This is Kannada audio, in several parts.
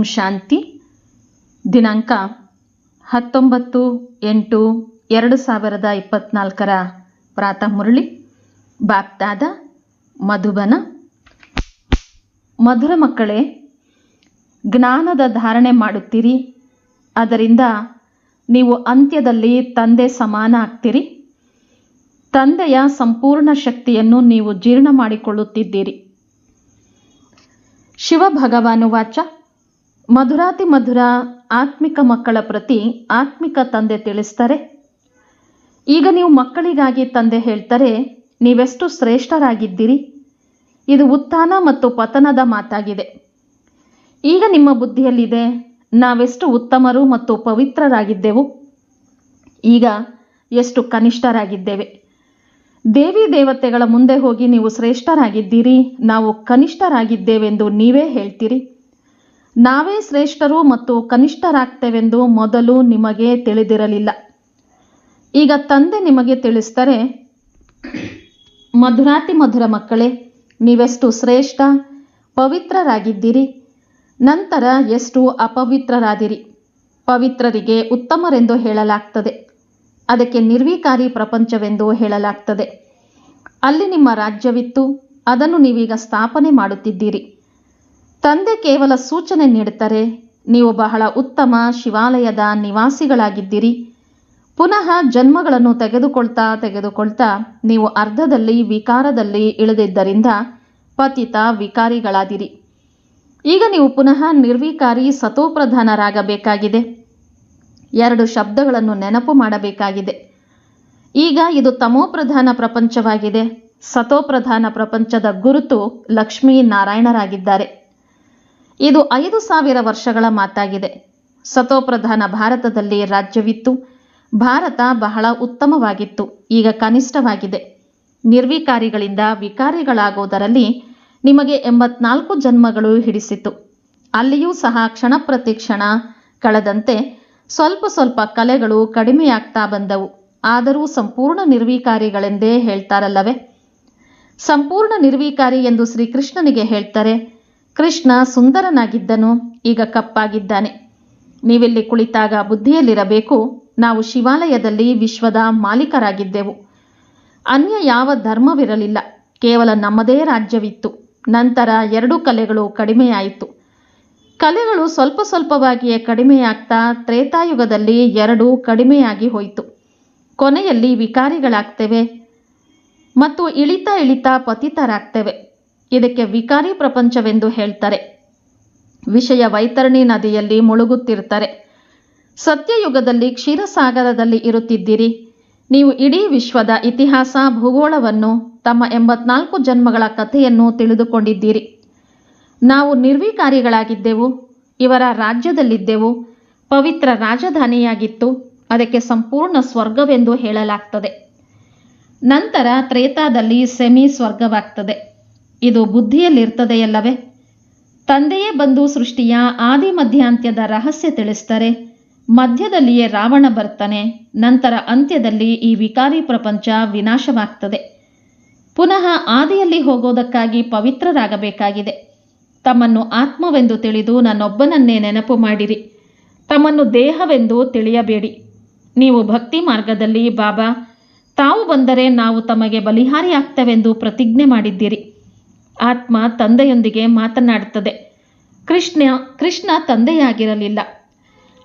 ಓಂ ಶಾಂತಿ. ದಿನಾಂಕ ಹತ್ತೊಂಬತ್ತು ಎಂಟು ಎರಡು ಸಾವಿರದ ಇಪ್ಪತ್ನಾಲ್ಕರ ಪ್ರಾತಃ ಮುರಳಿ. ಬಾಪ್ತಾದ ಮಧುಬನ. ಮಧುರ ಮಕ್ಕಳೇ, ಜ್ಞಾನದ ಧಾರಣೆ ಮಾಡುತ್ತೀರಿ. ಅದರಿಂದ ನೀವು ಅಂತ್ಯದಲ್ಲಿ ತಂದೆ ಸಮಾನ ಆಗ್ತೀರಿ. ತಂದೆಯ ಸಂಪೂರ್ಣ ಶಕ್ತಿಯನ್ನು ನೀವು ಜೀರ್ಣ ಮಾಡಿಕೊಳ್ಳುತ್ತಿದ್ದೀರಿ. ಶಿವ ಭಗವಾನು ವಾಚ ಮಧುರಾತಿ ಮಧುರ ಆತ್ಮಿಕ ಮಕ್ಕಳ ಪ್ರತಿ ಆತ್ಮಿಕ ತಂದೆ ತಿಳಿಸ್ತಾರೆ. ಈಗ ನೀವು ಮಕ್ಕಳಿಗಾಗಿ ತಂದೆ ಹೇಳ್ತಾರೆ, ನೀವೆಷ್ಟು ಶ್ರೇಷ್ಠರಾಗಿದ್ದೀರಿ? ಇದು ಉತ್ಥಾನ ಮತ್ತು ಪತನದ ಮಾತಾಗಿದೆ. ಈಗ ನಿಮ್ಮ ಬುದ್ಧಿಯಲ್ಲಿದೆ, ನಾವೆಷ್ಟು ಉತ್ತಮರು ಮತ್ತು ಪವಿತ್ರರಾಗಿದ್ದೆವು? ಈಗ ಎಷ್ಟು ಕನಿಷ್ಠರಾಗಿದ್ದೇವೆ? ದೇವಿ ದೇವತೆಗಳ ಮುಂದೆ ಹೋಗಿ ನೀವು ಶ್ರೇಷ್ಠರಾಗಿದ್ದೀರಿ, ನಾವು ಕನಿಷ್ಠರಾಗಿದ್ದೇವೆಂದು ನೀವೇ ಹೇಳ್ತೀರಿ. ನಾವೇ ಶ್ರೇಷ್ಠರು ಮತ್ತು ಕನಿಷ್ಠರಾಗ್ತೇವೆಂದು ಮೊದಲು ನಿಮಗೆ ತಿಳಿದಿರಲಿಲ್ಲ. ಈಗ ತಂದೆ ನಿಮಗೆ ತಿಳಿಸ್ತಾರೆ ಮಧುರಾತಿ ಮಧುರ ಮಕ್ಕಳೇ, ನೀವೆಷ್ಟು ಶ್ರೇಷ್ಠ, ಪವಿತ್ರರಾಗಿದ್ದೀರಿ. ನಂತರ ಎಷ್ಟು ಅಪವಿತ್ರರಾದಿರಿ. ಪವಿತ್ರರಿಗೆ ಉತ್ತಮರೆಂದು ಹೇಳಲಾಗ್ತದೆ. ಅದಕ್ಕೆ ನಿರ್ವಿಕಾರಿ ಪ್ರಪಂಚವೆಂದು ಹೇಳಲಾಗ್ತದೆ. ಅಲ್ಲಿ ನಿಮ್ಮ ರಾಜ್ಯವಿತ್ತು, ಅದನ್ನು ನೀವೀಗ ಸ್ಥಾಪನೆ ಮಾಡುತ್ತಿದ್ದೀರಿ. ತಂದೆ ಕೇವಲ ಸೂಚನೆ ನೀಡುತ್ತಾರೆ, ನೀವು ಬಹಳ ಉತ್ತಮ ಶಿವಾಲಯದ ನಿವಾಸಿಗಳಾಗಿದ್ದೀರಿ. ಪುನಃ ಜನ್ಮಗಳನ್ನು ತೆಗೆದುಕೊಳ್ತಾ ತೆಗೆದುಕೊಳ್ತಾ ನೀವು ಅರ್ಧದಲ್ಲಿ ವಿಕಾರದಲ್ಲಿ ಇಳಿದಿದ್ದರಿಂದ ಪತಿತ ವಿಕಾರಿಗಳಾದಿರಿ. ಈಗ ನೀವು ಪುನಃ ನಿರ್ವಿಕಾರಿ ಸತೋಪ್ರಧಾನರಾಗಬೇಕಾಗಿದೆ. ಎರಡು ಶಬ್ದಗಳನ್ನು ನೆನಪು ಮಾಡಬೇಕಾಗಿದೆ. ಈಗ ಇದು ತಮೋಪ್ರಧಾನ ಪ್ರಪಂಚವಾಗಿದೆ. ಸತೋಪ್ರಧಾನ ಪ್ರಪಂಚದ ಗುರುತು ಲಕ್ಷ್ಮೀ ನಾರಾಯಣರಾಗಿದ್ದಾರೆ. ಇದು ಐದು ಸಾವಿರ ವರ್ಷಗಳ ಮಾತಾಗಿದೆ. ಸತೋಪ್ರಧಾನ ಭಾರತದಲ್ಲಿ ರಾಜ್ಯವಿತ್ತು. ಭಾರತ ಬಹಳ ಉತ್ತಮವಾಗಿತ್ತು. ಈಗ ಕನಿಷ್ಠವಾಗಿದೆ. ನಿರ್ವಿಕಾರಿಗಳಿಂದ ವಿಕಾರಿಗಳಾಗುವುದರಲ್ಲಿ ನಿಮಗೆ ಎಂಬತ್ನಾಲ್ಕು ಜನ್ಮಗಳು ಹಿಡಿಸಿತು ಅಲ್ಲಿಯೂ ಸಹ ಕ್ಷಣ ಪ್ರತಿ ಕ್ಷಣ ಕಳೆದಂತೆ ಸ್ವಲ್ಪ ಸ್ವಲ್ಪ ಕಲೆಗಳು ಕಡಿಮೆಯಾಗ್ತಾ ಬಂದವು. ಆದರೂ ಸಂಪೂರ್ಣ ನಿರ್ವಿಕಾರಿಗಳೆಂದೇ ಹೇಳ್ತಾರಲ್ಲವೇ? ಸಂಪೂರ್ಣ ನಿರ್ವಿಕಾರಿ ಎಂದು ಶ್ರೀಕೃಷ್ಣನಿಗೆ ಹೇಳ್ತಾರೆ ಕೃಷ್ಣ ಸುಂದರನಾಗಿದ್ದನು. ಈಗ ಕಪ್ಪಾಗಿದ್ದಾನೆ. ನೀವಿಲ್ಲಿ ಕುಳಿತಾಗ ಬುದ್ಧಿಯಲ್ಲಿರಬೇಕು. ನಾವು ಶಿವಾಲಯದಲ್ಲಿ ವಿಶ್ವದ ಮಾಲೀಕರಾಗಿದ್ದೆವು. ಅನ್ಯ ಯಾವ ಧರ್ಮವಿರಲಿಲ್ಲ. ಕೇವಲ ನಮ್ಮದೇ ರಾಜ್ಯವಿತ್ತು. ನಂತರ ಎರಡು ಕಲೆಗಳು ಕಡಿಮೆಯಾಯಿತು. ಕಲೆಗಳು ಸ್ವಲ್ಪ ಸ್ವಲ್ಪವಾಗಿಯೇ ಕಡಿಮೆಯಾಗ್ತಾ ತ್ರೇತಾಯುಗದಲ್ಲಿ ಎರಡು ಕಡಿಮೆಯಾಗಿ ಹೋಯಿತು. ಕೊನೆಯಲ್ಲಿ ವಿಕಾರಿಗಳಾಗ್ತೇವೆ ಮತ್ತು ಇಳಿತಾ ಇಳಿತಾ ಪತಿತರಾಗ್ತೇವೆ. ಇದಕ್ಕೆ ವಿಕಾರಿ ಪ್ರಪಂಚವೆಂದು ಹೇಳ್ತಾರೆ. ವಿಷಯ ವೈತರಣಿ ನದಿಯಲ್ಲಿ ಮುಳುಗುತ್ತಿರ್ತಾರೆ ಸತ್ಯಯುಗದಲ್ಲಿ ಕ್ಷೀರಸಾಗರದಲ್ಲಿ ಇರುತ್ತಿದ್ದೀರಿ. ನೀವು ಇಡೀ ವಿಶ್ವದ ಇತಿಹಾಸ, ಭೂಗೋಳವನ್ನು, ತಮ್ಮ ಎಂಬತ್ನಾಲ್ಕು ಜನ್ಮಗಳ ಕಥೆಯನ್ನು ತಿಳಿದುಕೊಂಡಿದ್ದೀರಿ. ನಾವು ನಿರ್ವಿಕಾರಿಗಳಾಗಿದ್ದೆವು, ಇವರ ರಾಜ್ಯದಲ್ಲಿದ್ದೆವು, ಪವಿತ್ರ ರಾಜಧಾನಿಯಾಗಿತ್ತು, ಅದಕ್ಕೆ ಸಂಪೂರ್ಣ ಸ್ವರ್ಗವೆಂದು ಹೇಳಲಾಗ್ತದೆ. ನಂತರ ತ್ರೇತಾದಲ್ಲಿ ಸೆಮಿ ಸ್ವರ್ಗವಾಗ್ತದೆ. ಇದು ಬುದ್ಧಿಯಲ್ಲಿರ್ತದೆಯಲ್ಲವೇ? ತಂದೆಯೇ ಬಂದು ಸೃಷ್ಟಿಯ ಆದಿ ಮಧ್ಯಾಂತ್ಯದ ರಹಸ್ಯ ತಿಳಿಸ್ತಾರೆ ಮಧ್ಯದಲ್ಲಿಯೇ ರಾವಣ ಬರ್ತಾನೆ ನಂತರ ಅಂತ್ಯದಲ್ಲಿ ಈ ವಿಕಾರಿ ಪ್ರಪಂಚ ವಿನಾಶವಾಗ್ತದೆ. ಪುನಃ ಆದಿಯಲ್ಲಿ ಹೋಗೋದಕ್ಕಾಗಿ ಪವಿತ್ರರಾಗಬೇಕಾಗಿದೆ. ತಮ್ಮನ್ನು ಆತ್ಮವೆಂದು ತಿಳಿದು ನನ್ನೊಬ್ಬನನ್ನೇ ನೆನಪು ಮಾಡಿರಿ. ತಮ್ಮನ್ನು ದೇಹವೆಂದು ತಿಳಿಯಬೇಡಿ. ನೀವು ಭಕ್ತಿ ಮಾರ್ಗದಲ್ಲಿ ಬಾಬಾ, ತಾವು ಬಂದರೆ ನಾವು ತಮಗೆ ಬಲಿಹಾರಿಯಾಗ್ತವೆಂದು ಪ್ರತಿಜ್ಞೆ ಮಾಡಿದ್ದೀರಿ. ಆತ್ಮ ತಂದೆಯೊಂದಿಗೆ ಮಾತನಾಡುತ್ತದೆ. ಕೃಷ್ಣ ಕೃಷ್ಣ ತಂದೆಯಾಗಿರಲಿಲ್ಲ.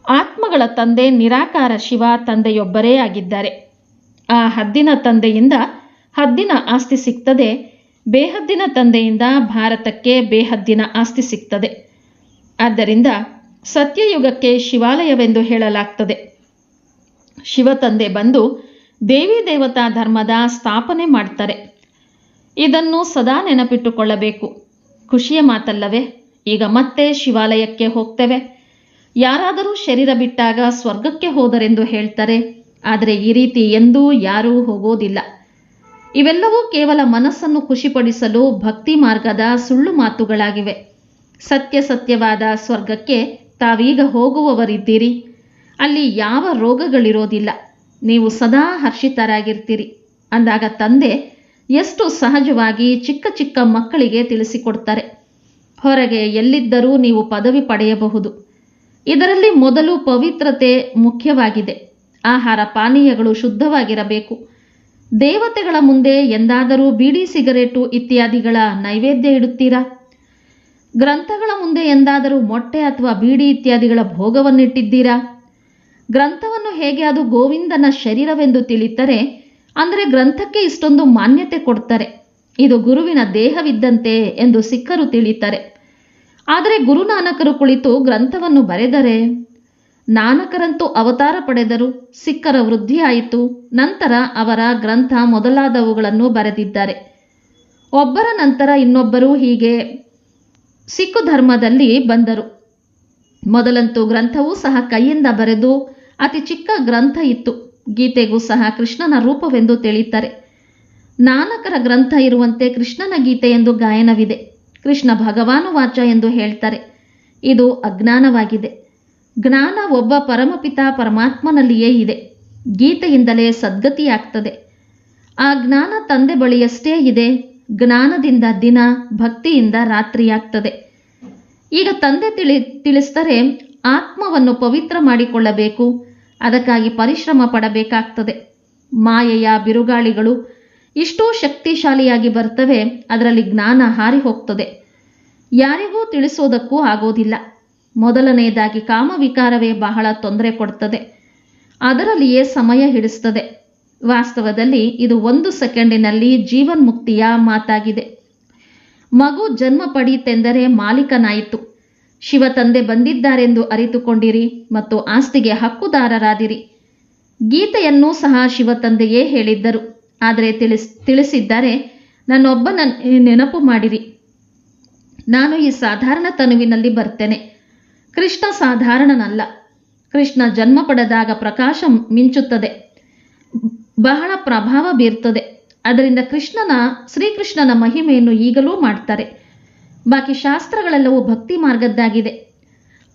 ಆತ್ಮಗಳ ತಂದೆ ನಿರಾಕಾರ ಶಿವ ತಂದೆಯೊಬ್ಬರೇ ಆಗಿದ್ದಾರೆ. ಆ ಹದ್ದಿನ ತಂದೆಯಿಂದ ಹದ್ದಿನ ಆಸ್ತಿ ಸಿಗ್ತದೆ. ಬೇಹದ್ದಿನ ತಂದೆಯಿಂದ ಭಾರತಕ್ಕೆ ಬೇಹದ್ದಿನ ಆಸ್ತಿ ಸಿಗ್ತದೆ. ಆದ್ದರಿಂದ ಸತ್ಯಯುಗಕ್ಕೆ ಶಿವಾಲಯವೆಂದು ಹೇಳಲಾಗ್ತದೆ. ಶಿವತಂದೆ ಬಂದು ದೇವಿ ದೇವತಾ ಧರ್ಮದ ಸ್ಥಾಪನೆ ಮಾಡ್ತಾರೆ. ಇದನ್ನು ಸದಾ ನೆನಪಿಟ್ಟುಕೊಳ್ಳಬೇಕು. ಖುಷಿಯ ಮಾತಲ್ಲವೇ, ಈಗ ಮತ್ತೆ ಶಿವಾಲಯಕ್ಕೆ ಹೋಗ್ತೇವೆ. ಯಾರಾದರೂ ಶರೀರ ಬಿಟ್ಟಾಗ ಸ್ವರ್ಗಕ್ಕೆ ಹೋದರೆಂದು ಹೇಳ್ತಾರೆ, ಆದರೆ ಈ ರೀತಿ ಎಂದೂ ಯಾರೂ ಹೋಗೋದಿಲ್ಲ. ಇವೆಲ್ಲವೂ ಕೇವಲ ಮನಸ್ಸನ್ನು ಖುಷಿಪಡಿಸಲು ಭಕ್ತಿ ಮಾರ್ಗದ ಸುಳ್ಳು ಮಾತುಗಳಾಗಿವೆ. ಸತ್ಯ ಸತ್ಯವಾದ ಸ್ವರ್ಗಕ್ಕೆ ತಾವೀಗ ಹೋಗುವವರಿದ್ದೀರಿ. ಅಲ್ಲಿ ಯಾವ ರೋಗಗಳಿರೋದಿಲ್ಲ. ನೀವು ಸದಾ ಹರ್ಷಿತರಾಗಿರ್ತೀರಿ. ಅಂದಾಗ ತಂದೆ ಎಷ್ಟು ಸಹಜವಾಗಿ ಚಿಕ್ಕ ಚಿಕ್ಕ ಮಕ್ಕಳಿಗೆ ತಿಳಿಸಿಕೊಡ್ತಾರೆ. ಹೊರಗೆ ಎಲ್ಲಿದ್ದರೂ ನೀವು ಪದವಿ ಪಡೆಯಬಹುದು. ಇದರಲ್ಲಿ ಮೊದಲು ಪವಿತ್ರತೆ ಮುಖ್ಯವಾಗಿದೆ. ಆಹಾರ ಪಾನೀಯಗಳು ಶುದ್ಧವಾಗಿರಬೇಕು. ದೇವತೆಗಳ ಮುಂದೆ ಎಂದಾದರೂ ಬೀಡಿ ಸಿಗರೇಟು ಇತ್ಯಾದಿಗಳ ನೈವೇದ್ಯ ಇಡುತ್ತೀರಾ? ಗ್ರಂಥಗಳ ಮುಂದೆ ಎಂದಾದರೂ ಮೊಟ್ಟೆ ಅಥವಾ ಬೀಡಿ ಇತ್ಯಾದಿಗಳ ಭೋಗವನ್ನಿಟ್ಟಿದ್ದೀರಾ? ಗ್ರಂಥವನ್ನು ಹೇಗೆ ಅದು ಗೋವಿಂದನ ಶರೀರವೆಂದು ತಿಳಿತರೆ ಅಂದರೆ ಗ್ರಂಥಕ್ಕೆ ಇಷ್ಟೊಂದು ಮಾನ್ಯತೆ ಕೊಡ್ತಾರೆ. ಇದು ಗುರುವಿನ ದೇಹವಿದ್ದಂತೆ ಎಂದು ಸಿಖ್ಖರು ತಿಳಿತಾರೆ. ಆದರೆ ಗುರುನಾನಕರು ಕುಳಿತು ಗ್ರಂಥವನ್ನು ಬರೆದರೆ, ನಾನಕರಂತೂ ಅವತಾರ ಪಡೆದರು, ಸಿಖ್ಖರ ವೃದ್ಧಿಯಾಯಿತು, ನಂತರ ಅವರ ಗ್ರಂಥ ಮೊದಲಾದವುಗಳನ್ನು ಬರೆದಿದ್ದಾರೆ. ಒಬ್ಬರ ನಂತರ ಇನ್ನೊಬ್ಬರು ಹೀಗೆ ಸಿಖ್ ಧರ್ಮದಲ್ಲಿ ಬಂದರು. ಮೊದಲಂತೂ ಗ್ರಂಥವೂ ಸಹ ಕೈಯಿಂದ ಬರೆದು ಅತಿ ಚಿಕ್ಕ ಗ್ರಂಥ ಇತ್ತು. ಗೀತೆಗೂ ಸಹ ಕೃಷ್ಣನ ರೂಪವೆಂದು ತಿಳಿಯುತ್ತಾರೆ. ನಾನಕರ ಗ್ರಂಥ ಇರುವಂತೆ ಕೃಷ್ಣನ ಗೀತೆ ಎಂದು ಗಾಯನವಿದೆ. ಕೃಷ್ಣ ಭಗವಾನು ವಾಚ ಎಂದು ಹೇಳ್ತಾರೆ. ಇದು ಅಜ್ಞಾನವಾಗಿದೆ. ಜ್ಞಾನ ಒಬ್ಬ ಪರಮಪಿತ ಪರಮಾತ್ಮನಲ್ಲಿಯೇ ಇದೆ. ಗೀತೆಯಿಂದಲೇ ಸದ್ಗತಿಯಾಗ್ತದೆ. ಆ ಜ್ಞಾನ ತಂದೆ ಬಳಿಯಷ್ಟೇ ಇದೆ. ಜ್ಞಾನದಿಂದ ದಿನ, ಭಕ್ತಿಯಿಂದ ರಾತ್ರಿಯಾಗ್ತದೆ. ಈಗ ತಂದೆ ತಿಳಿ ತಿಳಿಸ್ತಾರೆ ಆತ್ಮವನ್ನು ಪವಿತ್ರ ಮಾಡಿಕೊಳ್ಳಬೇಕು. ಅದಕ್ಕಾಗಿ ಪರಿಶ್ರಮ ಪಡಬೇಕಾಗ್ತದೆ. ಮಾಯೆಯ ಬಿರುಗಾಳಿಗಳು ಇಷ್ಟು ಶಕ್ತಿಶಾಲಿಯಾಗಿ ಬರ್ತವೆ, ಅದರಲ್ಲಿ ಜ್ಞಾನ ಹಾರಿ ಹೋಗ್ತದೆ ಯಾರಿಗೂ ತಿಳಿಸೋದಕ್ಕೂ ಆಗೋದಿಲ್ಲ. ಮೊದಲನೆಯದಾಗಿ ಕಾಮವಿಕಾರವೇ ಬಹಳ ತೊಂದರೆ ಕೊಡ್ತದೆ. ಅದರಲ್ಲಿಯೇ ಸಮಯ ಹಿಡಿಸ್ತದೆ. ವಾಸ್ತವದಲ್ಲಿ ಇದು ಒಂದು ಸೆಕೆಂಡಿನಲ್ಲಿ ಜೀವನ್ಮುಕ್ತಿಯ ಮಾತಾಗಿದೆ. ಮಗು ಜನ್ಮ ಪಡೀತೆಂದರೆ ಮಾಲೀಕನಾಯಿತು. ಶಿವ ತಂದೆ ಬಂದಿದ್ದಾರೆಂದು ಅರಿತುಕೊಂಡಿರಿ ಮತ್ತು ಆಸ್ತಿಗೆ ಹಕ್ಕುದಾರರಾದಿರಿ. ಗೀತೆಯನ್ನೂ ಸಹ ಶಿವ ತಂದೆಯೇ ಹೇಳಿದ್ದರು. ಆದರೆ ತಿಳಿಸ್, ತಿಳಿಸಿದ್ದಾರೆ ನನ್ನೊಬ್ಬನ ನೆನಪು ಮಾಡಿರಿ. ನಾನು ಈ ಸಾಧಾರಣ ತನುವಿನಲ್ಲಿ ಬರ್ತೇನೆ. ಕೃಷ್ಣ ಸಾಧಾರಣನಲ್ಲ. ಕೃಷ್ಣ ಜನ್ಮ ಪಡೆದಾಗ ಪ್ರಕಾಶ ಮಿಂಚುತ್ತದೆ. ಬಹಳ ಪ್ರಭಾವ ಬೀರ್ತದೆ. ಅದರಿಂದ ಕೃಷ್ಣನ, ಶ್ರೀಕೃಷ್ಣನ ಮಹಿಮೆಯನ್ನು ಈಗಲೂ ಮಾಡ್ತಾರೆ. ಬಾಕಿ ಶಾಸ್ತ್ರಗಳೆಲ್ಲವೂ ಭಕ್ತಿ ಮಾರ್ಗದ್ದಾಗಿದೆ.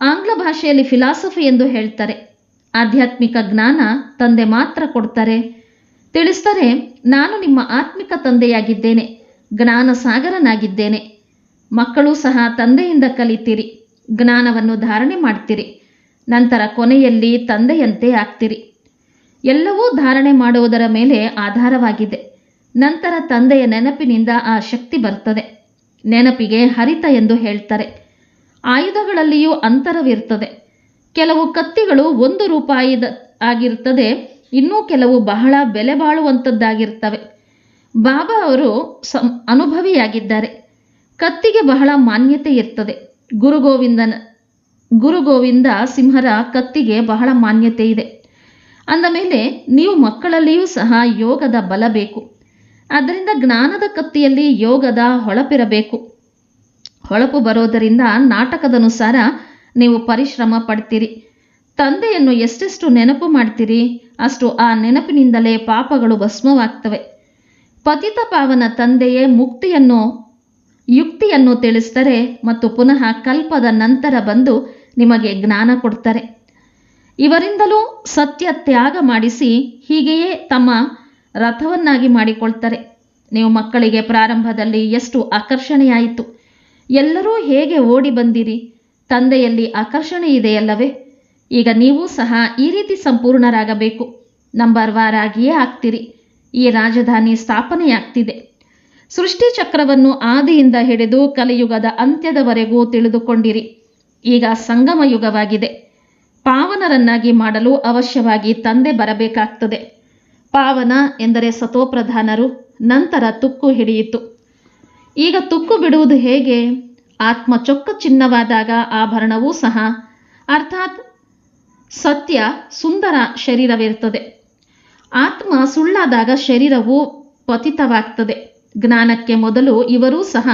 ಆಂಗ್ಲ ಭಾಷೆಯಲ್ಲಿ ಫಿಲಾಸಫಿ ಎಂದು ಹೇಳ್ತಾರೆ. ಆಧ್ಯಾತ್ಮಿಕ ಜ್ಞಾನ ತಂದೆ ಮಾತ್ರ ಕೊಡ್ತಾರೆ. ತಿಳಿಸ್ತಾರೆ ನಾನು ನಿಮ್ಮ ಆತ್ಮಿಕ ತಂದೆಯಾಗಿದ್ದೇನೆ ಜ್ಞಾನ ಸಾಗರನಾಗಿದ್ದೇನೆ ಮಕ್ಕಳು ಸಹ ತಂದೆಯಿಂದ ಕಲಿತೀರಿ, ಜ್ಞಾನವನ್ನು ಧಾರಣೆ ಮಾಡ್ತೀರಿ, ನಂತರ ಕೊನೆಯಲ್ಲಿ ತಂದೆಯಂತೆ ಆಗ್ತೀರಿ. ಎಲ್ಲವೂ ಧಾರಣೆ ಮಾಡುವುದರ ಮೇಲೆ ಆಧಾರವಾಗಿದೆ. ನಂತರ ತಂದೆಯ ನೆನಪಿನಿಂದ ಆ ಶಕ್ತಿ ಬರ್ತದೆ. ನೆನಪಿಗೆ ಹರಿತ ಎಂದು ಹೇಳ್ತಾರೆ. ಆಯುಧಗಳಲ್ಲಿಯೂ ಅಂತರವಿರ್ತದೆ. ಕೆಲವು ಕತ್ತಿಗಳು ಒಂದು ರೂಪಾಯಿದ ಆಗಿರ್ತದೆ, ಇನ್ನೂ ಕೆಲವು ಬಹಳ ಬೆಲೆ ಬಾಳುವಂಥದ್ದಾಗಿರ್ತವೆ ಬಾಬಾ ಅವರು ಸಂ ಅನುಭವಿಯಾಗಿದ್ದಾರೆ. ಕತ್ತಿಗೆ ಬಹಳ ಮಾನ್ಯತೆ ಇರ್ತದೆ. ಗುರು ಗೋವಿಂದನ ಗುರು ಗೋವಿಂದ ಸಿಂಹರ ಕತ್ತಿಗೆ ಬಹಳ ಮಾನ್ಯತೆ ಇದೆ. ಅಂದ ಮೇಲೆ, ನೀವು ಮಕ್ಕಳಲ್ಲಿಯೂ ಸಹ ಯೋಗದ ಬಲ ಬೇಕು. ಆದ್ದರಿಂದ ಜ್ಞಾನದ ಕತ್ತಿಯಲ್ಲಿ ಯೋಗದ ಹೊಳಪಿರಬೇಕು. ಹೊಳಪು ಬರೋದರಿಂದ ನಾಟಕದನುಸಾರ ನೀವು ಪರಿಶ್ರಮ ಪಡ್ತೀರಿ. ತಂದೆಯನ್ನು ಎಷ್ಟೆಷ್ಟು ನೆನಪು ಮಾಡ್ತೀರಿ, ಅಷ್ಟು ಆ ನೆನಪಿನಿಂದಲೇ ಪಾಪಗಳು ಭಸ್ಮವಾಗ್ತವೆ. ಪತಿತ ಪಾವನ ತಂದೆಯೇ ಮುಕ್ತಿಯನ್ನು, ಯುಕ್ತಿಯನ್ನು ತಿಳಿಸ್ತಾರೆ ಮತ್ತು ಪುನಃ ಕಲ್ಪದ ನಂತರ ಬಂದು ನಿಮಗೆ ಜ್ಞಾನ ಕೊಡ್ತಾರೆ. ಇವರಿಂದಲೂ ಸತ್ಯ ತ್ಯಾಗ ಮಾಡಿಸಿ ಹೀಗೆಯೇ ತಮ್ಮ ರಥವನ್ನಾಗಿ ಮಾಡಿಕೊಳ್ತಾರೆ. ನೀವು ಮಕ್ಕಳಿಗೆ ಪ್ರಾರಂಭದಲ್ಲಿ ಎಷ್ಟು ಆಕರ್ಷಣೆಯಾಯಿತು. ಎಲ್ಲರೂ ಹೇಗೆ ಓಡಿ ಬಂದಿರಿ. ತಂದೆಯಲ್ಲಿ ಆಕರ್ಷಣೆ ಇದೆಯಲ್ಲವೇ. ಈಗ ನೀವು ಸಹ ಈ ರೀತಿ ಸಂಪೂರ್ಣರಾಗಬೇಕು. ನಂಬರ್ ವಾರಾಗಿಯೇ ಆಗ್ತೀರಿ. ಈ ರಾಜಧಾನಿ ಸ್ಥಾಪನೆಯಾಗ್ತಿದೆ. ಸೃಷ್ಟಿ ಚಕ್ರವನ್ನು ಆದಿಯಿಂದ ಹಿಡಿದು ಕಲಿಯುಗದ ಅಂತ್ಯದವರೆಗೂ ತಿಳಿದುಕೊಂಡಿರಿ. ಈಗ ಸಂಗಮ ಯುಗವಾಗಿದೆ ಪಾವನರನ್ನಾಗಿ ಮಾಡಲು ಅವಶ್ಯವಾಗಿ ತಂದೆ ಬರಬೇಕಾಗ್ತದೆ. ಪಾವನ ಎಂದರೆ ಸತೋಪ್ರಧಾನರು, ನಂತರ ತುಕ್ಕು ಹಿಡಿಯಿತು. ಈಗ ತುಕ್ಕು ಬಿಡುವುದು ಹೇಗೆ? ಆತ್ಮ ಚೊಕ್ಕ ಚಿನ್ನವಾದಾಗ ಆಭರಣವೂ ಸಹ, ಅರ್ಥಾತ್ ಸತ್ಯ ಸುಂದರ ಶರೀರವಿರ್ತದೆ ಆತ್ಮ ಸುಳ್ಳಾದಾಗ ಶರೀರವು ಪತಿತವಾಗ್ತದೆ. ಜ್ಞಾನಕ್ಕೆ ಮೊದಲು ಇವರೂ ಸಹ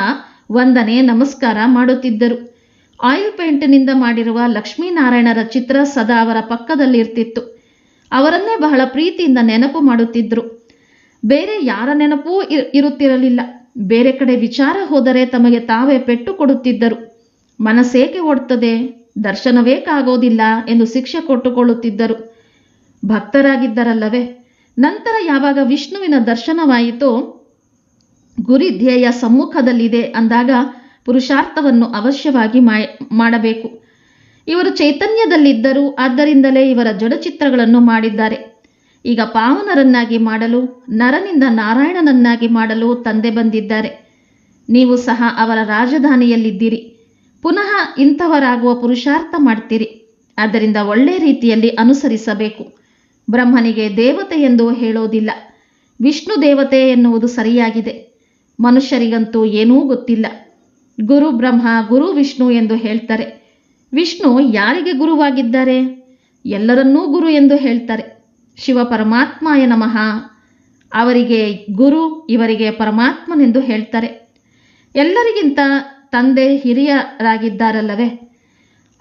ವಂದನೆ, ನಮಸ್ಕಾರ ಮಾಡುತ್ತಿದ್ದರು. ಆಯಿಲ್ ಪೇಂಟ್ನಿಂದ ಮಾಡಿರುವ ಲಕ್ಷ್ಮೀನಾರಾಯಣರ ಚಿತ್ರ ಸದಾ ಅವರ ಪಕ್ಕದಲ್ಲಿರ್ತಿತ್ತು. ಅವರನ್ನೇ ಬಹಳ ಪ್ರೀತಿಯಿಂದ ನೆನಪು ಮಾಡುತ್ತಿದ್ದರು ಬೇರೆ ಯಾರ ನೆನಪೂ ಇರ್- ಇರುತ್ತಿರಲಿಲ್ಲ. ಬೇರೆ ಕಡೆ ವಿಚಾರ ಹೋದರೆ ತಮಗೆ ತಾವೇ ಪೆಟ್ಟು ಕೊಡುತ್ತಿದ್ದರು. ಮನಸ್ಸೇಕೆ ಓಡ್ತದೆ? ದರ್ಶನವೇಕಾಗೋದಿಲ್ಲ ಎಂದು ಶಿಕ್ಷೆ ಕೊಟ್ಟುಕೊಳ್ಳುತ್ತಿದ್ದರು. ಭಕ್ತರಾಗಿದ್ದರಲ್ಲವೇ? ನಂತರ ಯಾವಾಗ ವಿಷ್ಣುವಿನ ದರ್ಶನವಾಯಿತೋ? ಗುರಿ ಧ್ಯೇಯ ಸಮ್ಮುಖದಲ್ಲಿದೆ ಅಂದಾಗ ಪುರುಷಾರ್ಥವನ್ನು ಅವಶ್ಯವಾಗಿ ಮಾಡಬೇಕು. ಇವರು ಚೈತನ್ಯದಲ್ಲಿದ್ದರು, ಆದ್ದರಿಂದಲೇ ಇವರ ಜಡಚಿತ್ರಗಳನ್ನು ಮಾಡಿದ್ದಾರೆ. ಈಗ ಪಾವನರನ್ನಾಗಿ ಮಾಡಲು, ನರನಿಂದ ನಾರಾಯಣನನ್ನಾಗಿ ಮಾಡಲು ತಂದೆ ಬಂದಿದ್ದಾರೆ. ನೀವು ಸಹ ಅವರ ರಾಜಧಾನಿಯಲ್ಲಿದ್ದೀರಿ. ಪುನಃ ಇಂಥವರಾಗುವ ಪುರುಷಾರ್ಥ ಮಾಡ್ತೀರಿ. ಆದ್ದರಿಂದ ಒಳ್ಳೆ ರೀತಿಯಲ್ಲಿ ಅನುಸರಿಸಬೇಕು. ಬ್ರಹ್ಮನಿಗೆ ದೇವತೆ ಎಂದು ಹೇಳೋದಿಲ್ಲ. ವಿಷ್ಣು ದೇವತೆ ಎನ್ನುವುದು ಸರಿಯಾಗಿದೆ. ಮನುಷ್ಯರಿಗಂತೂ ಏನೂ ಗೊತ್ತಿಲ್ಲ. ಗುರು ಬ್ರಹ್ಮ, ಗುರು ವಿಷ್ಣು ಎಂದು ಹೇಳ್ತಾರೆ. ವಿಷ್ಣು ಯಾರಿಗೆ ಗುರುವಾಗಿದ್ದಾರೆ? ಎಲ್ಲರನ್ನೂ ಗುರು ಎಂದು ಹೇಳ್ತಾರೆ. ಶಿವ ಪರಮಾತ್ಮಾಯ ನಮಃ. ಅವರಿಗೆ ಗುರು ಇವರಿಗೆ ಪರಮಾತ್ಮನೆಂದು ಹೇಳ್ತಾರೆ. ಎಲ್ಲರಿಗಿಂತ ತಂದೆ ಹಿರಿಯರಾಗಿದ್ದಾರಲ್ಲವೇ?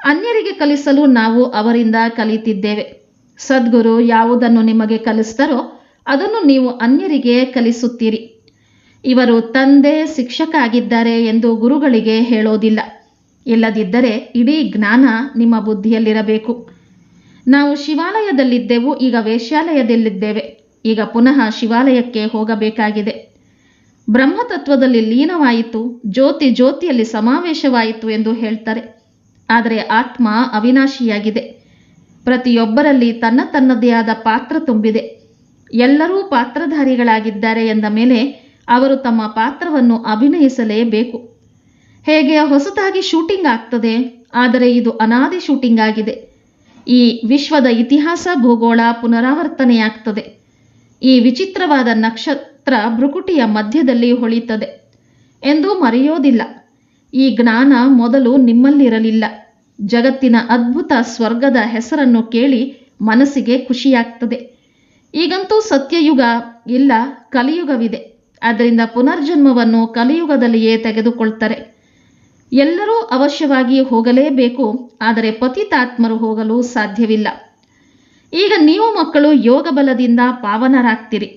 ಅನ್ಯರಿಗೆ ಕಲಿಸಲು ನಾವು ಅವರಿಂದ ಕಲಿತಿದ್ದೇವೆ. ಸದ್ಗುರು ಯಾವುದನ್ನು ನಿಮಗೆ ಕಲಿಸ್ತಾರೋ ಅದನ್ನು ನೀವು ಅನ್ಯರಿಗೆ ಕಲಿಸುತ್ತೀರಿ. ಇವರು ತಂದೆ, ಶಿಕ್ಷಕ ಆಗಿದ್ದಾರೆ ಎಂದು ಗುರುಗಳಿಗೆ ಹೇಳೋದಿಲ್ಲ. ಇಲ್ಲದಿದ್ದರೆ ಇಡೀ ಜ್ಞಾನ ನಿಮ್ಮ ಬುದ್ಧಿಯಲ್ಲಿರಬೇಕು. ನಾವು ಶಿವಾಲಯದಲ್ಲಿದ್ದೆವು, ಈಗ ವೇಶ್ಯಾಲಯದಲ್ಲಿದ್ದೇವೆ. ಈಗ ಪುನಃ ಶಿವಾಲಯಕ್ಕೆ ಹೋಗಬೇಕಾಗಿದೆ. ಬ್ರಹ್ಮತತ್ವದಲ್ಲಿ ಲೀನವಾಯಿತು, ಜ್ಯೋತಿ ಜ್ಯೋತಿಯಲ್ಲಿ ಸಮಾವೇಶವಾಯಿತು ಎಂದು ಹೇಳ್ತಾರೆ. ಆದರೆ ಆತ್ಮ ಅವಿನಾಶಿಯಾಗಿದೆ. ಪ್ರತಿಯೊಬ್ಬರಲ್ಲಿ ತನ್ನ ತನ್ನದೇ ಆದ ಪಾತ್ರ ತುಂಬಿದೆ. ಎಲ್ಲರೂ ಪಾತ್ರಧಾರಿಗಳಾಗಿದ್ದಾರೆ ಎಂದ ಮೇಲೆ ಅವರು ತಮ್ಮ ಪಾತ್ರವನ್ನು ಅಭಿನಯಿಸಲೇಬೇಕು. ಹೇಗೆ ಹೊಸತಾಗಿ ಶೂಟಿಂಗ್ ಆಗ್ತದೆ? ಆದರೆ ಇದು ಅನಾದಿ ಶೂಟಿಂಗ್ ಆಗಿದೆ. ಈ ವಿಶ್ವದ ಇತಿಹಾಸ, ಭೂಗೋಳ ಪುನರಾವರ್ತನೆಯಾಗ್ತದೆ. ಈ ವಿಚಿತ್ರವಾದ ನಕ್ಷತ್ರ ಭ್ರುಕುಟಿಯ ಮಧ್ಯದಲ್ಲಿ ಹೊಳಿತದೆ ಎಂದು ಮರೆಯೋದಿಲ್ಲ. ಈ ಜ್ಞಾನ ಮೊದಲು ನಿಮ್ಮಲ್ಲಿರಲಿಲ್ಲ. ಜಗತ್ತಿನ ಅದ್ಭುತ ಸ್ವರ್ಗದ ಹೆಸರನ್ನು ಕೇಳಿ ಮನಸ್ಸಿಗೆ ಖುಷಿಯಾಗ್ತದೆ. ಈಗಂತೂ ಸತ್ಯಯುಗ ಇಲ್ಲ, ಕಲಿಯುಗವಿದೆ. ಆದ್ದರಿಂದ ಪುನರ್ಜನ್ಮವನ್ನು ಕಲಿಯುಗದಲ್ಲಿಯೇ ತೆಗೆದುಕೊಳ್ತಾರೆ. ಎಲ್ಲರೂ ಅವಶ್ಯವಾಗಿ ಹೋಗಲೇಬೇಕು, ಆದರೆ ಪತಿತಾತ್ಮರು ಹೋಗಲು ಸಾಧ್ಯವಿಲ್ಲ. ಈಗ ನೀವು ಮಕ್ಕಳು ಯೋಗ ಬಲದಿಂದ ಪಾವನರಾಗ್ತೀರಿ.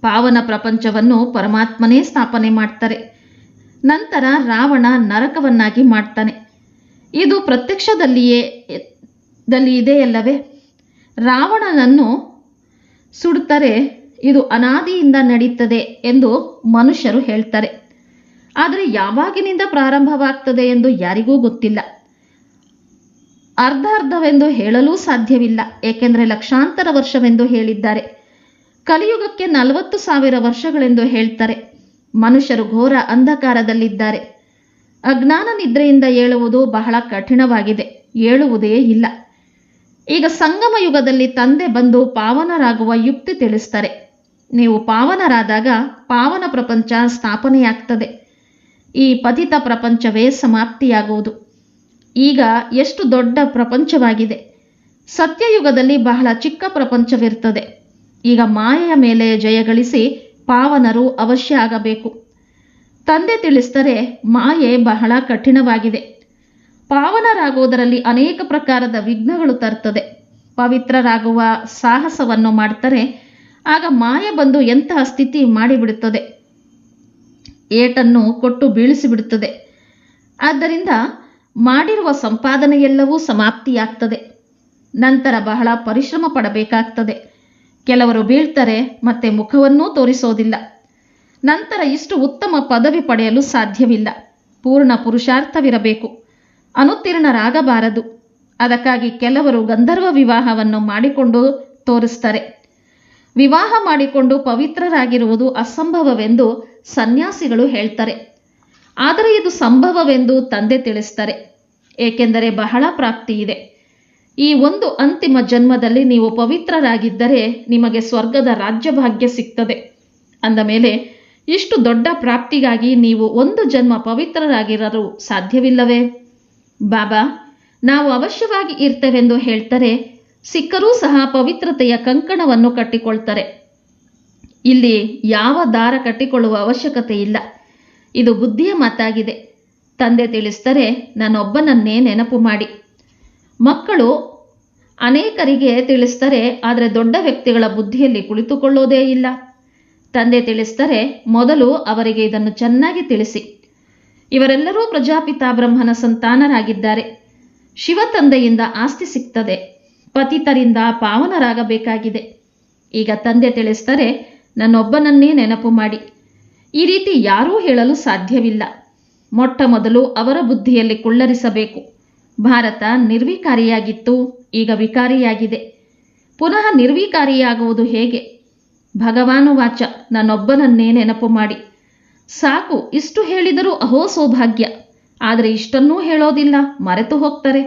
ಪಾವನ ಪ್ರಪಂಚವನ್ನು ಪರಮಾತ್ಮನೇ ಸ್ಥಾಪನೆ ಮಾಡ್ತಾರೆ. ನಂತರ ರಾವಣ ನರಕವನ್ನಾಗಿ ಮಾಡ್ತಾನೆ. ಇದು ಪ್ರತ್ಯಕ್ಷದಲ್ಲಿಯೇ, ದಲ್ಲಿ ಇದೆಯಲ್ಲವೇ ರಾವಣನನ್ನು ಸುಡ್ತಾರೆ ಇದು ಅನಾದಿಯಿಂದ ನಡೀತದೆ ಎಂದು ಮನುಷ್ಯರು ಹೇಳ್ತಾರೆ. ಆದರೆ ಯಾವಾಗಿನಿಂದ ಪ್ರಾರಂಭವಾಗ್ತದೆ ಎಂದು ಯಾರಿಗೂ ಗೊತ್ತಿಲ್ಲ. ಅರ್ಧ ಅರ್ಧವೆಂದು ಹೇಳಲೂ ಸಾಧ್ಯವಿಲ್ಲ. ಏಕೆಂದರೆ ಲಕ್ಷಾಂತರ ವರ್ಷವೆಂದು ಹೇಳಿದ್ದಾರೆ. ಕಲಿಯುಗಕ್ಕೆ ನಲವತ್ತು ಸಾವಿರ ವರ್ಷಗಳೆಂದು ಹೇಳ್ತಾರೆ. ಮನುಷ್ಯರು ಘೋರ ಅಂಧಕಾರದಲ್ಲಿದ್ದಾರೆ. ಅಜ್ಞಾನ ನಿದ್ರೆಯಿಂದ ಏಳುವುದು ಬಹಳ ಕಠಿಣವಾಗಿದೆ. ಏಳುವುದೇ ಇಲ್ಲ. ಈಗ ಸಂಗಮ ಯುಗದಲ್ಲಿ ತಂದೆ ಬಂದು ಪಾವನರಾಗುವ ಯುಕ್ತಿ ತಿಳಿಸ್ತಾರೆ. ನೀವು ಪಾವನರಾದಾಗ ಪಾವನ ಪ್ರಪಂಚ ಸ್ಥಾಪನೆಯಾಗ್ತದೆ. ಈ ಪತಿತ ಪ್ರಪಂಚವೇ ಸಮಾಪ್ತಿಯಾಗುವುದು. ಈಗ ಎಷ್ಟು ದೊಡ್ಡ ಪ್ರಪಂಚವಾಗಿದೆ. ಸತ್ಯಯುಗದಲ್ಲಿ ಬಹಳ ಚಿಕ್ಕ ಪ್ರಪಂಚವಿರ್ತದೆ ಈಗ ಮಾಯೆಯ ಮೇಲೆ ಜಯಗಳಿಸಿ ಪಾವನರು ಅವಶ್ಯ ಆಗಬೇಕು. ತಂದೆ ತಿಳಿಸ್ತರೆ ಮಾಯೆ ಬಹಳ ಕಠಿಣವಾಗಿದೆ. ಪಾವನರಾಗುವುದರಲ್ಲಿ ಅನೇಕ ಪ್ರಕಾರದ ವಿಘ್ನಗಳು ತರ್ತದೆ. ಪವಿತ್ರರಾಗುವ ಸಾಹಸವನ್ನು ಮಾಡ್ತಾರೆ. ಆಗ ಮಾಯೆ ಬಂದು ಎಂತಹ ಸ್ಥಿತಿ ಮಾಡಿಬಿಡುತ್ತದೆ. ಏಟನ್ನು ಕೊಟ್ಟು ಬೀಳಿಸಿಬಿಡುತ್ತದೆ. ಆದ್ದರಿಂದ ಮಾಡಿರುವ ಸಂಪಾದನೆಯೆಲ್ಲವೂ ಸಮಾಪ್ತಿಯಾಗ್ತದೆ. ನಂತರ ಬಹಳ ಪರಿಶ್ರಮ ಪಡಬೇಕಾಗ್ತದೆ. ಕೆಲವರು ಬೀಳ್ತಾರೆ, ಮತ್ತೆ ಮುಖವನ್ನೂ ತೋರಿಸೋದಿಲ್ಲ. ನಂತರ ಇಷ್ಟು ಉತ್ತಮ ಪದವಿ ಪಡೆಯಲು ಸಾಧ್ಯವಿಲ್ಲ. ಪೂರ್ಣ ಪುರುಷಾರ್ಥವಿರಬೇಕು. ಅನುತ್ತೀರ್ಣರಾಗಬಾರದು. ಅದಕ್ಕಾಗಿ ಕೆಲವರು ಗಂಧರ್ವ ವಿವಾಹವನ್ನು ಮಾಡಿಕೊಂಡು ತೋರಿಸ್ತಾರೆ. ವಿವಾಹ ಮಾಡಿಕೊಂಡು ಪವಿತ್ರರಾಗಿರುವುದು ಅಸಂಭವವೆಂದು ಸನ್ಯಾಸಿಗಳು ಹೇಳ್ತಾರೆ. ಆದರೆ ಇದು ಸಂಭವವೆಂದು ತಂದೆ ತಿಳಿಸ್ತಾರೆ. ಏಕೆಂದರೆ ಬಹಳ ಪ್ರಾಪ್ತಿ ಇದೆ. ಈ ಒಂದು ಅಂತಿಮ ಜನ್ಮದಲ್ಲಿ ನೀವು ಪವಿತ್ರರಾಗಿದ್ದರೆ ನಿಮಗೆ ಸ್ವರ್ಗದ ರಾಜ್ಯಭಾಗ್ಯ ಸಿಗ್ತದೆ. ಅಂದ ಮೇಲೆ, ಇಷ್ಟು ದೊಡ್ಡ ಪ್ರಾಪ್ತಿಗಾಗಿ ನೀವು ಒಂದು ಜನ್ಮ ಪವಿತ್ರರಾಗಿರಲು ಸಾಧ್ಯವಿಲ್ಲವೇ? ಬಾಬಾ, ನಾವು ಅವಶ್ಯವಾಗಿ ಇರ್ತೇವೆಂದು ಹೇಳ್ತಾರೆ, ಸಿಕ್ಕರೂ ಸಹ ಪವಿತ್ರತೆಯ ಕಂಕಣವನ್ನು ಕಟ್ಟಿಕೊಳ್ತಾರೆ. ಇಲ್ಲಿ ಯಾವ ದಾರ ಕಟ್ಟಿಕೊಳ್ಳುವ ಅವಶ್ಯಕತೆ ಇಲ್ಲ. ಇದು ಬುದ್ಧಿಯ ಮಾತಾಗಿದೆ. ತಂದೆ ತಿಳಿಸ್ತಾರೆ ನಾನೊಬ್ಬನನ್ನೇ ನೆನಪು ಮಾಡಿ. ಮಕ್ಕಳು ಅನೇಕರಿಗೆ ತಿಳಿಸ್ತಾರೆ ಆದರೆ ದೊಡ್ಡ ವ್ಯಕ್ತಿಗಳ ಬುದ್ಧಿಯಲ್ಲಿ ಕುಳಿತುಕೊಳ್ಳೋದೇ ಇಲ್ಲ. ತಂದೆ ತಿಳಿಸ್ತಾರೆ ಮೊದಲು ಅವರಿಗೆ ಇದನ್ನು ಚೆನ್ನಾಗಿ ತಿಳಿಸಿ. ಇವರೆಲ್ಲರೂ ಪ್ರಜಾಪಿತ ಬ್ರಹ್ಮನ ಸಂತಾನರಾಗಿದ್ದಾರೆ. ಶಿವ ತಂದೆಯಿಂದ ಆಸ್ತಿ ಸಿಗ್ತದೆ. ಪತಿತರಿಂದ ಪಾವನರಾಗಬೇಕಾಗಿದೆ. ಈಗ ತಂದೆ ತಿಳಿಸ್ತಾರೆ ನನ್ನೊಬ್ಬನನ್ನೇ ನೆನಪು ಮಾಡಿ. ಈ ರೀತಿ ಯಾರೂ ಹೇಳಲು ಸಾಧ್ಯವಿಲ್ಲ. ಮೊಟ್ಟ ಮೊದಲು ಅವರ ಬುದ್ಧಿಯಲ್ಲಿ ಕುಳ್ಳರಿಸಬೇಕು. ಭಾರತ ನಿರ್ವಿಕಾರಿಯಾಗಿತ್ತು, ಈಗ ವಿಕಾರಿಯಾಗಿದೆ. ಪುನಃ ನಿರ್ವಿಕಾರಿಯಾಗುವುದು ಹೇಗೆ? ಭಗವಾನುವಾಚ ನನ್ನೊಬ್ಬನನ್ನೇ ನೆನಪು ಮಾಡಿ. ಸಾಕು, ಇಷ್ಟು ಹೇಳಿದರೂ ಅಹೋ ಸೌಭಾಗ್ಯ. ಆದರೆ ಇಷ್ಟನ್ನೂ ಹೇಳೋದಿಲ್ಲ, ಮರೆತು ಹೋಗ್ತಾರೆ.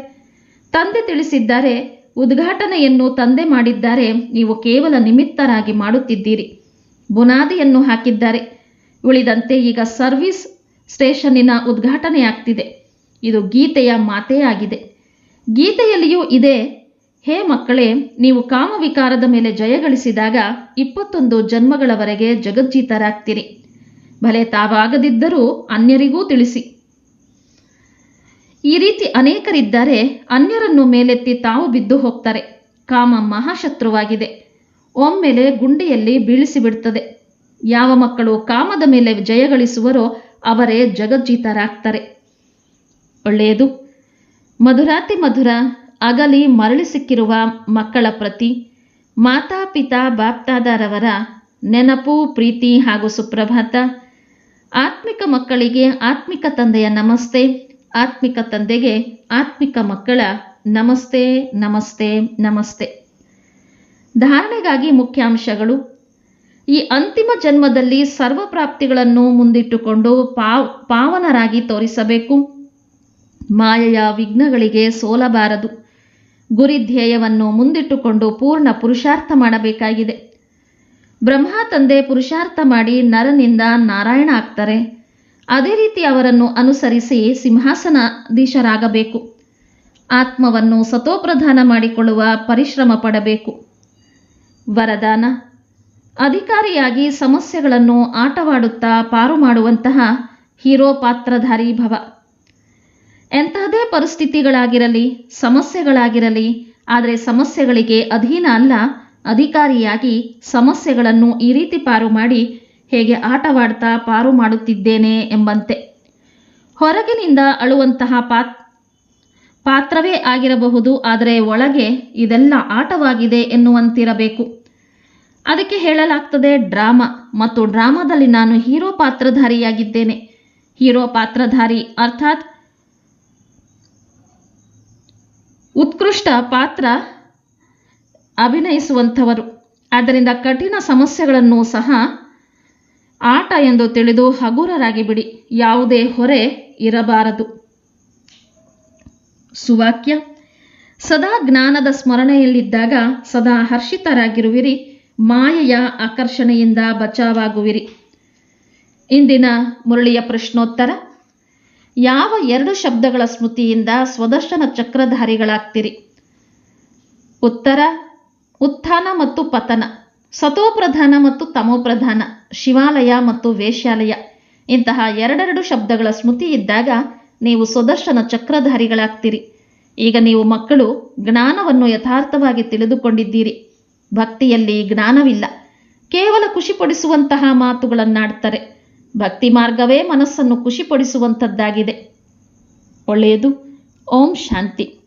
ತಂದೆ ತಿಳಿಸಿದ್ದಾರೆ, ಉದ್ಘಾಟನೆಯನ್ನು ತಂದೆ ಮಾಡಿದ್ದಾರೆ, ನೀವು ಕೇವಲ ನಿಮಿತ್ತರಾಗಿ ಮಾಡುತ್ತಿದ್ದೀರಿ. ಬುನಾದಿಯನ್ನು ಹಾಕಿದ್ದಾರೆ. ಉಳಿದಂತೆ ಈಗ ಸರ್ವಿಸ್ ಸ್ಟೇಷನ್ನಿನ ಉದ್ಘಾಟನೆಯಾಗ್ತಿದೆ. ಇದು ಗೀತೆಯ ಮಾತೇ ಆಗಿದೆ ಗೀತೆಯಲ್ಲಿಯೂ ಇದೆ, ಹೇ ಮಕ್ಕಳೇ, ನೀವು ಕಾಮವಿಕಾರದ ಮೇಲೆ ಜಯಗಳಿಸಿದಾಗ ಇಪ್ಪತ್ತೊಂದು ಜನ್ಮಗಳವರೆಗೆ ಜಗಜ್ಜೀತರಾಗ್ತೀರಿ. ಭಲೆ ತಾವಾಗದಿದ್ದರೂ ಅನ್ಯರಿಗೂ ತಿಳಿಸಿ. ಈ ರೀತಿ ಅನೇಕರಿದ್ದಾರೆ, ಅನ್ಯರನ್ನು ಮೇಲೆತ್ತಿ ತಾವು ಬಿದ್ದು ಹೋಗ್ತಾರೆ. ಕಾಮ ಮಹಾಶತ್ರುವಾಗಿದೆ. ಒಮ್ಮೆಲೆ ಗುಂಡಿಯಲ್ಲಿ ಬೀಳಿಸಿಬಿಡ್ತದೆ. ಯಾವ ಮಕ್ಕಳು ಕಾಮದ ಮೇಲೆ ಜಯಗಳಿಸುವರೋ ಅವರೇ ಜಗಜ್ಜೀತರಾಗ್ತಾರೆ. ಒಳ್ಳೆಯದು. ಮಧುರಾತಿ ಮಧುರ, ಅಗಲಿ ಮರಳಿ ಸಿಕ್ಕಿರುವ ಮಕ್ಕಳ ಪ್ರತಿ, ಮಾತಾ ಪಿತಾ ಬಾಪ್ತಾದಾರವರ ನೆನಪು, ಪ್ರೀತಿ ಹಾಗೂ ಸುಪ್ರಭಾತ. ಆತ್ಮಿಕ ಮಕ್ಕಳಿಗೆ ಆತ್ಮಿಕ ತಂದೆಯ ನಮಸ್ತೆ, ಆತ್ಮಿಕ ತಂದೆಗೆ ಆತ್ಮಿಕ ಮಕ್ಕಳ ನಮಸ್ತೆ ನಮಸ್ತೆ ನಮಸ್ತೆ. ಧಾರಣೆಗಾಗಿ ಮುಖ್ಯಾಂಶಗಳು. ಈ ಅಂತಿಮ ಜನ್ಮದಲ್ಲಿ ಸರ್ವ ಪ್ರಾಪ್ತಿಗಳನ್ನು ಮುಂದಿಟ್ಟುಕೊಂಡು ಪಾವ್, ಪಾವನರಾಗಿ ತೋರಿಸಬೇಕು. ಮಾಯೆಯ ವಿಘ್ನಗಳಿಗೆ ಸೋಲಬಾರದು. ಗುರಿ ಧ್ಯೇಯವನ್ನು ಮುಂದಿಟ್ಟುಕೊಂಡು ಪೂರ್ಣ ಪುರುಷಾರ್ಥ ಮಾಡಬೇಕಾಗಿದೆ. ಬ್ರಹ್ಮ ತಂದೆ ಪುರುಷಾರ್ಥ ಮಾಡಿ ನರನಿಂದ ನಾರಾಯಣ ಆಗ್ತಾರೆ. ಅದೇ ರೀತಿ ಅವರನ್ನು ಅನುಸರಿಸಿ ಸಿಂಹಾಸನಾಧೀಶರಾಗಬೇಕು. ಆತ್ಮವನ್ನು ಸತೋಪ್ರಧಾನ ಮಾಡಿಕೊಳ್ಳುವ ಪರಿಶ್ರಮ ಪಡಬೇಕು. ವರದಾನ. ಅಧಿಕಾರಿಯಾಗಿ ಸಮಸ್ಯೆಗಳನ್ನು ಆಟವಾಡುತ್ತಾ ಪಾರು ಮಾಡುವಂತಹ ಹೀರೋ ಪಾತ್ರಧಾರಿ ಭವ. ಎಂತಹದೇ ಪರಿಸ್ಥಿತಿಗಳಾಗಿರಲಿ, ಸಮಸ್ಯೆಗಳಾಗಿರಲಿ, ಆದರೆ ಸಮಸ್ಯೆಗಳಿಗೆ ಅಧೀನ ಅಲ್ಲ, ಅಧಿಕಾರಿಯಾಗಿ ಸಮಸ್ಯೆಗಳನ್ನು ಈ ರೀತಿ ಪಾರು ಮಾಡಿ ಹೇಗೆ ಆಟವಾಡ್ತಾ ಪಾರು ಮಾಡುತ್ತಿದ್ದೇನೆ ಎಂಬಂತೆ. ಹೊರಗಿನಿಂದ ಅಳುವಂತಹ ಪಾತ್, ಪಾತ್ರವೇ ಆಗಿರಬಹುದು, ಆದರೆ ಒಳಗೆ ಇದೆಲ್ಲ ಆಟವಾಗಿದೆ ಎನ್ನುವಂತಿರಬೇಕು. ಅದಕ್ಕೆ ಹೇಳಲಾಗ್ತದೆ ಡ್ರಾಮಾ. ಮತ್ತು ಡ್ರಾಮಾದಲ್ಲಿ ನಾನು ಹೀರೋ ಪಾತ್ರಧಾರಿಯಾಗಿದ್ದೇನೆ. ಹೀರೋ ಪಾತ್ರಧಾರಿ ಅರ್ಥಾತ್ ಉತ್ಕೃಷ್ಟ ಪಾತ್ರ ಅಭಿನಯಿಸುವಂಥವರು. ಆದ್ದರಿಂದ ಕಠಿಣ ಸಮಸ್ಯೆಗಳನ್ನು ಸಹ ಆಟ ಎಂದು ತಿಳಿದು ಹಗುರರಾಗಿ ಬಿಡಿ ಯಾವುದೇ ಹೊರೆ ಇರಬಾರದು. ಸುವಾಕ್ಯ. ಸದಾ ಜ್ಞಾನದ ಸ್ಮರಣೆಯಲ್ಲಿದ್ದಾಗ ಸದಾ ಹರ್ಷಿತರಾಗಿರುವಿರಿ. ಮಾಯೆಯ ಆಕರ್ಷಣೆಯಿಂದ ಬಚಾವಾಗುವಿರಿ. ಇಂದಿನ ಮುರಳಿಯ ಪ್ರಶ್ನೋತ್ತರ, ಯಾವ ಎರಡು ಶಬ್ದಗಳ ಸ್ಮೃತಿಯಿಂದ ಸ್ವದರ್ಶನ ಚಕ್ರಧಾರಿಗಳಾಗ್ತೀರಿ? ಉತ್ತರ, ಉತ್ಥಾನ ಮತ್ತು ಪತನ, ಸತೋಪ್ರಧಾನ ಮತ್ತು ತಮೋಪ್ರಧಾನ, ಶಿವಾಲಯ ಮತ್ತು ವೇಶ್ಯಾಲಯ. ಇಂತಹ ಎರಡೆರಡು ಶಬ್ದಗಳ ಸ್ಮೃತಿ ಇದ್ದಾಗ ನೀವು ಸ್ವದರ್ಶನ ಚಕ್ರಧಾರಿಗಳಾಗ್ತೀರಿ. ಈಗ ನೀವು ಮಕ್ಕಳು ಜ್ಞಾನವನ್ನು ಯಥಾರ್ಥವಾಗಿ ತಿಳಿದುಕೊಂಡಿದ್ದೀರಿ. ಭಕ್ತಿಯಲ್ಲಿ ಜ್ಞಾನವಿಲ್ಲ. ಕೇವಲ ಖುಷಿಪಡಿಸುವಂತಹ ಮಾತುಗಳನ್ನಾಡ್ತಾರೆ. ಭಕ್ತಿ ಮಾರ್ಗವೇ ಮನಸ್ಸನ್ನು ಖುಷಿಪಡಿಸುವಂಥದ್ದಾಗಿದೆ. ಒಳ್ಳೆಯದು. ಓಂ ಶಾಂತಿ.